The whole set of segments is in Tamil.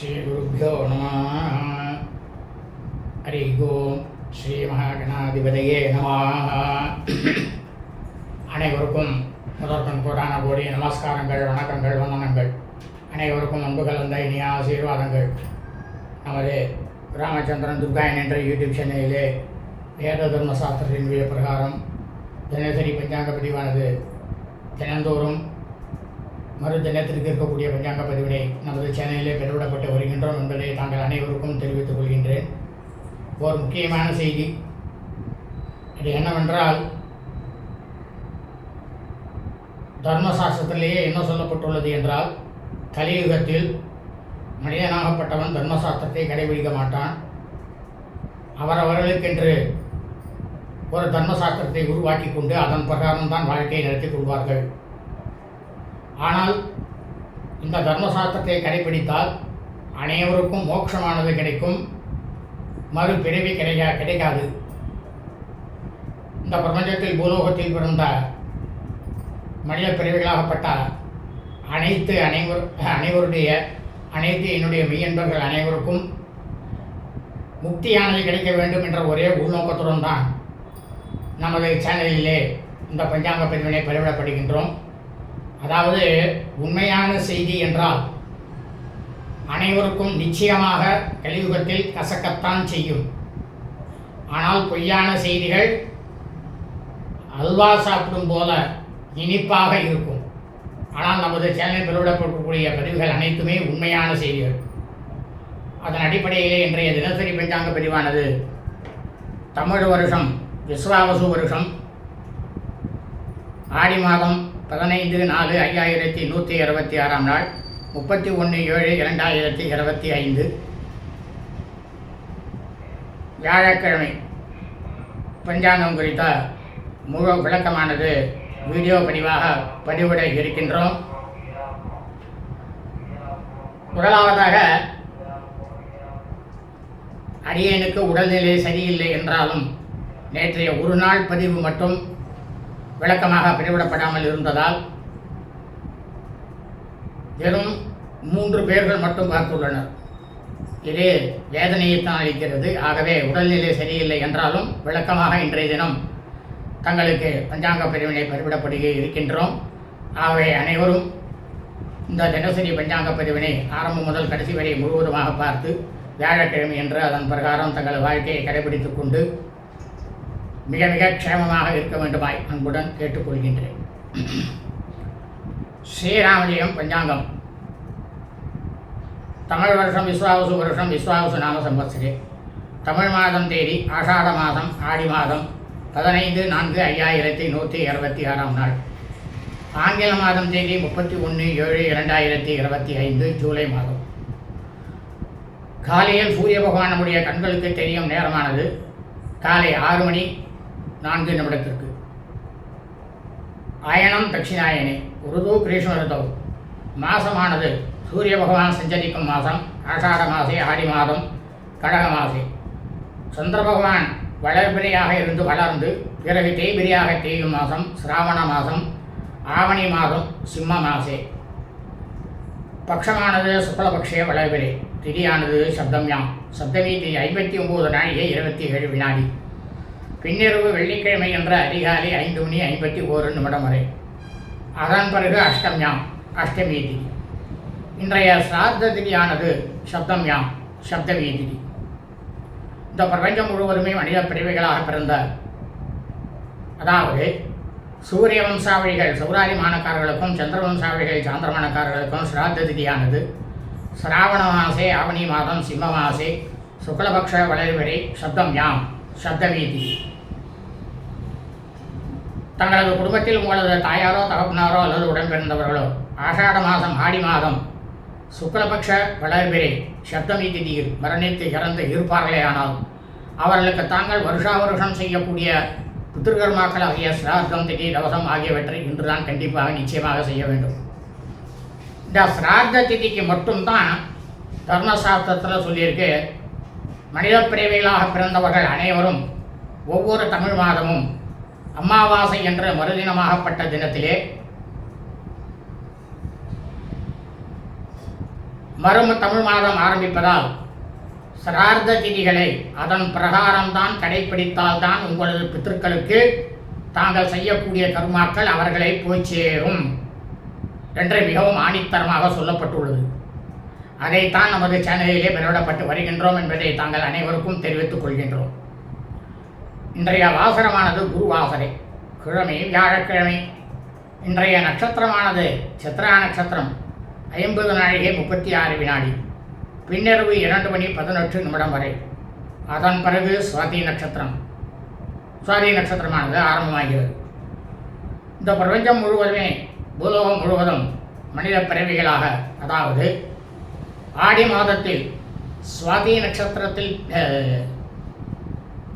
ஸ்ரீகுருப்போ நம ஹரி ஓம் ஸ்ரீ மகாகணாதிபதியே நம அனைவருக்கும் முதற்கண் கோடான கோடி நமஸ்காரங்கள் வணக்கங்கள் வந்தனங்கள். அனைவருக்கும் அன்பு கலந்த இனிய ஆசீர்வாதங்கள். நமது ராமச்சந்திரன் துர்காயன் என்ற யூடியூப் சேனலிலே வேத தர்ம சாஸ்திரத்தின் பிரகாரம் தினசரி பஞ்சாங்க பதிவானது தினந்தோறும் மறுதினத்திற்கு இருக்கக்கூடிய பஞ்சாங்க பதிவினை நமது சேனலிலே பெருவிடப்பட்டு வருகின்றோம் என்பதை தாங்கள் அனைவருக்கும் தெரிவித்துக் கொள்கின்றேன். ஒரு முக்கியமான செய்தி. இது என்னவென்றால் தர்மசாஸ்திரத்திலேயே என்ன சொல்லப்பட்டுள்ளது என்றால் கலியுகத்தில் மனிதனாகப்பட்டவன் தர்மசாஸ்திரத்தை கடைபிடிக்க மாட்டான். அவரவர்களுக்கென்று ஒரு தர்மசாஸ்திரத்தை உருவாக்கி கொண்டு அதன் பிரகாரம் தான் வாழ்க்கையை நடத்தி கொள்வார்கள். ஆனால் இந்த தர்மசாஸ்திரத்தை கடைபிடித்தால் அனைவருக்கும் மோட்சமானது கிடைக்கும். மறு பிறவி கிடைக்கா கிடைக்காது. இந்த பிரபஞ்சத்தில் பூலோகத்தில் பிறந்த மனித பிறவிகளாகப்பட்ட அனைத்து அனைவர் அனைவருடைய அனைத்து என்னுடைய மெய்யன்பர்கள் அனைவருக்கும் முக்தியானது கிடைக்க வேண்டும் என்ற ஒரே உள்நோக்கத்துடன் தான் நமது சேனலிலே இந்த பஞ்சாங்க பதிவினை பதிவிடப்படுகின்றோம் அதாவது உண்மையான செய்தி என்றால் அனைவருக்கும் நிச்சயமாக கலியுகத்தில் கசக்கத்தான் செய்யும். ஆனால் பொய்யான செய்திகள் அல்வா சாப்பிடும் போல இனிப்பாக இருக்கும். ஆனால் நமது சேனலில் வெளியிடப்படக்கூடிய பதிவுகள் அனைத்துமே உண்மையான செய்திகள். அதன் அடிப்படையிலே இன்றைய தினசரி பஞ்சாங்க பதிவானது தமிழ் வருஷம் விஸ்வாவசு வருஷம் ஆடி மாதம் பதினைந்து நாலு ஐயாயிரத்தி நூற்றி இருபத்தி ஆறாம் நாள் முப்பத்தி ஒன்று ஏழு இரண்டாயிரத்தி இருபத்தி ஐந்து. வியாழக்கிழமை பஞ்சாங்கம் குறித்த முழு விளக்கமானது வீடியோ பதிவாக பதிவிட இருக்கின்றோம். முதலாவதாக அடியனுக்கு உடல்நிலை சரியில்லை என்றாலும் நேற்றைய ஒரு நாள் பதிவு மட்டும் விளக்கமாக பிரிவிடப்படாமல் இருந்ததால் வெறும் மூன்று பேர்கள் மட்டும் பார்த்துள்ளனர். இது வேதனையைத்தான் அளிக்கிறது. ஆகவே உடல்நிலை சரியில்லை என்றாலும் விளக்கமாக இன்றைய தினம் தங்களுக்கு பஞ்சாங்க பிரிவினை பதிவிடப்படுக இருக்கின்றோம். ஆகவே அனைவரும் இந்த தினசரி பஞ்சாங்க பிரிவினை ஆரம்பம் முதல் கடைசி வரை முழுவதுமாக பார்த்து வியாழக்கிழமை என்று அதன் பிரகாரம் தங்கள் வாழ்க்கையை கடைபிடித்துக் கொண்டு மிக மிக க்ஷேமமாக இருக்க வேண்டுமாய் அன்புடன் கேட்டுக்கொள்கின்றேன். ஸ்ரீராமஜெயம் பஞ்சாங்கம். தமிழ் வருஷம் விஸ்வாவசு வருஷம் விஸ்வாவசு நாம சம்பத்சரே தமிழ் மாதம் தேதி ஆஷாட மாதம் ஆடி மாதம் பதினைந்து நான்கு ஐயாயிரத்தி நூற்றி இருபத்தி ஆறாம் நாள். ஆங்கில மாதம் தேதி முப்பத்தி ஒன்று ஏழு இரண்டாயிரத்தி இருபத்தி ஐந்து ஜூலை மாதம். காலையில் சூரிய பகவானுடைய கண்களுக்கு தெரியும் நேரமானது. காலை ஆறு மணி நான்கு நிமிடத்திற்கு. அயனம் தட்சிணாயனே உருது கிரீஷ்ம மாசமானது சூரிய பகவான் சஞ்சரிக்கும் மாதம் ஆஷாட மாசே ஆடி மாதம் கடக மாசே. சந்திர பகவான் வளர்பிரையாக இருந்து வளர்ந்து பிறகு தேய்பிரியாக தேயும் மாதம் சிராவண மாதம் ஆவணி மாதம் சிம்ம மாசே. பக்ஷமானது சுக்லபக்ஷே வளர்பிரே திதியானது சப்தம்யாம். சப்தமி ஐம்பத்தி ஒம்பது நாழிகை இருபத்தி ஏழு வினாடி. பின்னிரவு வெள்ளிக்கிழமை என்ற அதிகாலை ஐந்து மணி ஐம்பத்தி ஓரு நிமிடம் வரை. அதன் பிறகு அஷ்டம்யாம் அஷ்டமீதி. இன்றைய சிராத்த திதியானது சப்தம்யாம் சப்த வீதி இந்த பிரபஞ்சம் முழுவதுமே மனித பிரிவுகளாக பிறந்த அதாவது சூரிய வம்சாவளிகள் சௌராரி மாணக்காரர்களுக்கும் சந்திர வம்சாவளிகள் சாந்திரமானக்காரர்களுக்கும் சிராத்த திதியானது. சிராவண மாசே ஆவணி மாதம் சிம்ம மாசே சுக்லபக்ஷ வளர்வரை சப்தம் யாம் சப்தமீதி தங்களது குடும்பத்தில் உங்களது தாயாரோ தகப்பனாரோ அல்லது உடன்பிறந்தவர்களோ ஆஷாட மாதம் ஆடி மாதம் சுக்லபக்ஷ வளர்பிரை சப்தமி திதியில் மரணித்து இறந்து இருப்பார்களேயானால் அவர்களுக்கு தாங்கள் வருஷா வருஷம் செய்யக்கூடிய பித்திருக்கர்மாக்கள் ஆகிய சிரார்த்தம் திதி தவசம் ஆகியவற்றை இன்றுதான் கண்டிப்பாக நிச்சயமாக செய்ய வேண்டும். இந்த சிரார்த்த திதிக்கு மட்டும்தான் தர்மசாஸ்திரத்தில் சொல்லியிருக்கு மனித பிறவிகளாக பிறந்தவர்கள் அனைவரும் ஒவ்வொரு தமிழ் மாதமும் அமாவாசை என்ற மறுதினமாகப்பட்ட தினத்திலே மறும தமிழ் மாதம் ஆரம்பிப்பதால் சிரார்த்த திதிகளை அதன் பிரகாரம்தான் கடைபிடித்தால்தான் உங்களது பித்திருக்களுக்கு தாங்கள் செய்யக்கூடிய கர்மாக்கள் அவர்களை போய் சேரும். என்று மிகவும் ஆணித்தரமாக சொல்லப்பட்டுள்ளது. அதைத்தான் நமது சேனலிலே பெறவிடப்பட்டு வருகின்றோம் என்பதை தாங்கள் அனைவருக்கும் தெரிவித்துக் கொள்கின்றோம். இன்றைய வாசனமானது குரு வாசனை. கிழமை வியாழக்கிழமை. இன்றைய நட்சத்திரமானது சித்ரா நட்சத்திரம் ஐம்பது நாழிகை முப்பத்தி ஆறு வினாடி. பின்னிரவு இரண்டு மணி பதினெட்டு நிமிடம் வரை. அதன் பிறகு சுவாதி நட்சத்திரம். சுவாதி நட்சத்திரமானது ஆரம்பமாகிறது. இந்த பிரபஞ்சம் முழுவதுமே பூலோகம் முழுவதும் மனித பிறவிகளாக அதாவது ஆடி மாதத்தில் சுவாதி நட்சத்திரத்தில்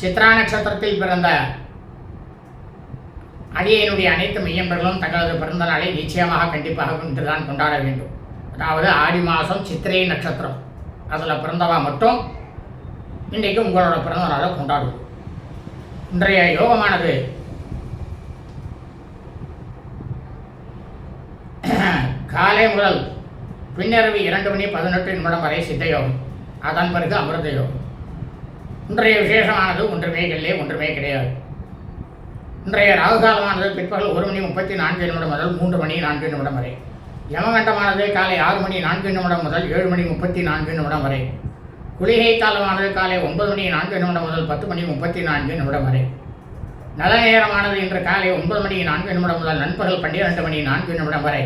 சித்ரா நட்சத்திரத்தில் பிறந்த அடியனுடைய அனைத்து மெய்யன்பர்களும் தங்களது பிறந்த நாளை நிச்சயமாக கண்டிப்பாக இன்றுதான் கொண்டாட வேண்டும். அதாவது ஆடி மாதம் சித்திரை நட்சத்திரம். அதில் பிறந்தவா மட்டும் இன்றைக்கு உங்களோட பிறந்த நாளை கொண்டாடுவோம். இன்றைய யோகமானது காலை முதல் பின்னரவு இரண்டு மணி பதினெட்டு நிமிடம் வரை சித்தயோகம். அதன் பிறகு அமிர்த யோகம் இன்றைய விசேஷமானது ஒன்றுமே இல்லை ஒன்றுமே கிடையாது. இன்றைய ராகுகாலமானது பிற்பகல் ஒரு மணி முப்பத்தி நான்கு நிமிடம் முதல் மூன்று மணி நான்கு நிமிடம் வரை. யமகண்டமானது காலை ஆறு மணி நான்கு நிமிடம் முதல் ஏழு மணி முப்பத்தி நான்கு நிமிடம் வரை. குளிகை காலமானது காலை ஒன்பது மணி நான்கு நிமிடம் முதல் பத்து மணி முப்பத்தி நான்கு நிமிடம் வரை. நல்ல நேரமானது இன்று காலை ஒன்பது மணி நான்கு நிமிடம் முதல் நண்பகல் பன்னிரண்டு மணி நான்கு நிமிடம் வரை.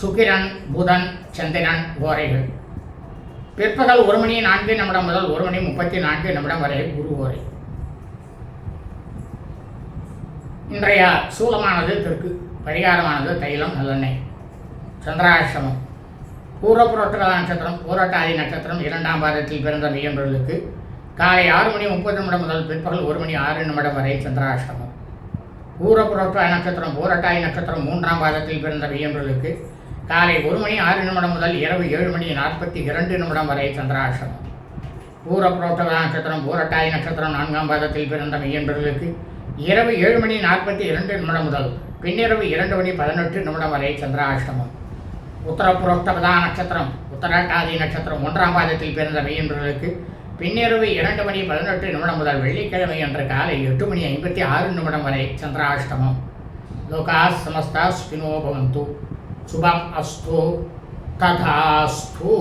சுக்கிரன் புதன் சந்திரன் ஓரைகள். பிற்பகல் ஒரு மணி நான்கு நிமிடம் முதல் ஒரு மணி முப்பத்தி நான்கு நிமிடம் வரை குரு ஓரை. இன்றைய சூலமானது தெற்கு பரிகாரமானது தைலம் நல்லெண்ணெய். சந்திராசிரமம் பூர்வப்புரோட்டக நட்சத்திரம் பூரட்டாதி நட்சத்திரம் இரண்டாம் பாதத்தில் பிறந்த மெய்யன்பர்களுக்கு காலை ஆறு மணி முப்பது நிமிடம் முதல் பிற்பகல் ஒரு மணி ஆறு நிமிடம் வரை சந்திராசிரமம் பூரப்புரோட்ட நட்சத்திரம் பூரட்டாதி நட்சத்திரம் மூன்றாம் பாதத்தில் பிறந்த மெய்யன்பர்களுக்கு காலை ஒரு மணி ஆறு நிமிடம் முதல் இரவு ஏழு மணி நாற்பத்தி இரண்டு நிமிடம் வரை சந்திராஷ்டமம் பூரப்புரோட்ட நட்சத்திரம் பூரட்டாதி நட்சத்திரம் நான்காம் பாதத்தில் பிறந்த மெய்யன்பர்களுக்கு இரவு ஏழு மணி நாற்பத்தி இரண்டு நிமிடம் முதல் பின்னிரவு இரண்டு மணி பதினெட்டு நிமிடம் வரை சந்திராஷ்டமம் உத்தரப்புரோக்தபதா நட்சத்திரம் உத்தராட்டாதி நட்சத்திரம் ஒன்றாம் பாதத்தில் பிறந்த மெய்யன்பர்களுக்கு பின்னிரவு இரண்டு மணி பதினெட்டு நிமிடம் முதல் வெள்ளிக்கிழமை அன்று காலை எட்டு மணி ஐம்பத்தி ஆறு நிமிடம் வரை சந்திராஷ்டமம் லோகா சமஸ்தா ஸ்பினோ பவந்து. Subang Astu Kathastu